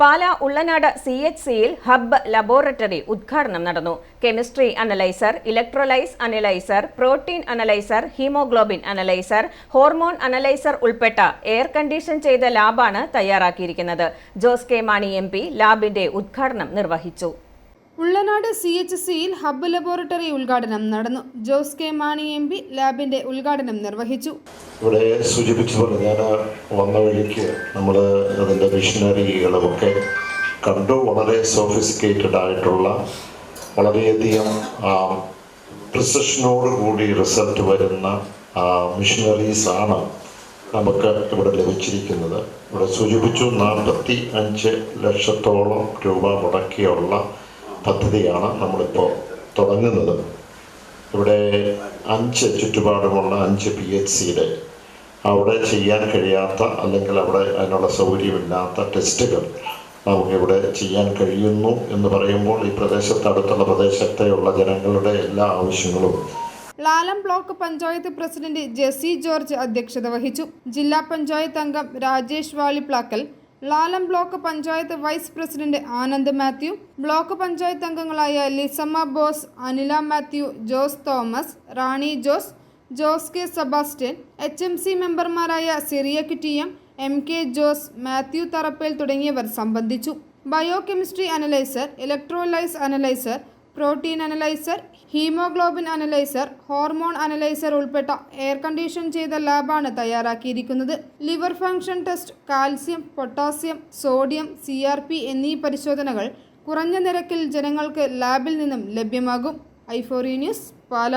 പാല Ullanad C H സിയിൽ hub laboratory ഉദ്ഘാടനം നടന്നു. Chemistry analyser electrolyse analyser protein analyser haemoglobin analyser hormone analyser ഉൾപ്പെട്ട air condition ചെയ്ത ലാബാണ് തയ്യാറാക്കിയിരിക്കുന്നത്. ജോസ് കെ മാണി എം ലാബിന്റെ ഉദ്ഘാടനം നിർവഹിച്ചു. ഉള്ളനാട് സി എച്ച് സിയിൽ ഹബ്ബ് ലബോറട്ടറി ഉദ്ഘാടനം നടന്നു. Jose K Mani M P ലാബിന്റെ ഉദ്ഘാടനം നിർവഹിച്ചു. ഇവിടെ സൂചിപ്പിച്ചതുപോലെ ഞാൻ വന്ന വഴിക്ക് നമ്മൾ അതിന്റെ മിഷനറികളുമൊക്കെ കണ്ടു. വളരെ സോഫിസ്റ്റിക്കേറ്റഡ് ആയിട്ടുള്ള വളരെയധികം പ്രിസഷനോട് കൂടി റിസൾട്ട് വരുന്ന മിഷനറീസ് ആണ് നമുക്ക് ഇവിടെ ലഭിച്ചിരിക്കുന്നത്. ഇവിടെ സൂചിപ്പിച്ചു നാൽപ്പത്തി അഞ്ച് ലക്ഷത്തോളം രൂപ മുടക്കിയുള്ള പദ്ധതിയാണ് നമ്മളിപ്പോൾ തുടങ്ങുന്നത്. ഇവിടെ അഞ്ച് ചുറ്റുപാടുമുള്ള അഞ്ച് പി എച്ച് സിയുടെ അവിടെ ചെയ്യാൻ കഴിയാത്ത അല്ലെങ്കിൽ അവിടെ അതിനുള്ള സൗകര്യമില്ലാത്ത ടെസ്റ്റുകൾ നമുക്കിവിടെ ചെയ്യാൻ കഴിയുന്നു എന്ന് പറയുമ്പോൾ ഈ പ്രദേശത്ത് അടുത്തുള്ള പ്രദേശത്തെയുള്ള ജനങ്ങളുടെ എല്ലാ ആവശ്യങ്ങളും ലാലം ബ്ലോക്ക് പഞ്ചായത്ത് പ്രസിഡന്റ് ജെസി ജോർജ് അധ്യക്ഷത വഹിച്ചു. ജില്ലാ പഞ്ചായത്ത് അംഗം Rajesh Valiplackal Lalam block panchayat vice president Anand Mathew block panchayat അംഗങ്ങളായ Lissamma Bose Anila Mathew Jose Thomas Rani Jose Jose K Sebastian H M C മെമ്പർമാരായ Cyriac T M M K Jose Mathew Tharappel തുടങ്ങിയവർ സംബന്ധിച്ചു. Bio chemistry analyser electrolyte analyser protein analyser haemoglobin analyser hormone analyser ഉൾപ്പെട്ട air condition ചെയ്ത ലാബാണ് തയ്യാറാക്കിയിരിക്കുന്നത്. Liver function test calcium potassium sodium C എന്നീ പരിശോധനകൾ കുറഞ്ഞ നിരക്കിൽ ജനങ്ങൾക്ക് ലാബിൽ നിന്നും ലഭ്യമാകും. ഐഫോറി ന്യൂസ് പാല.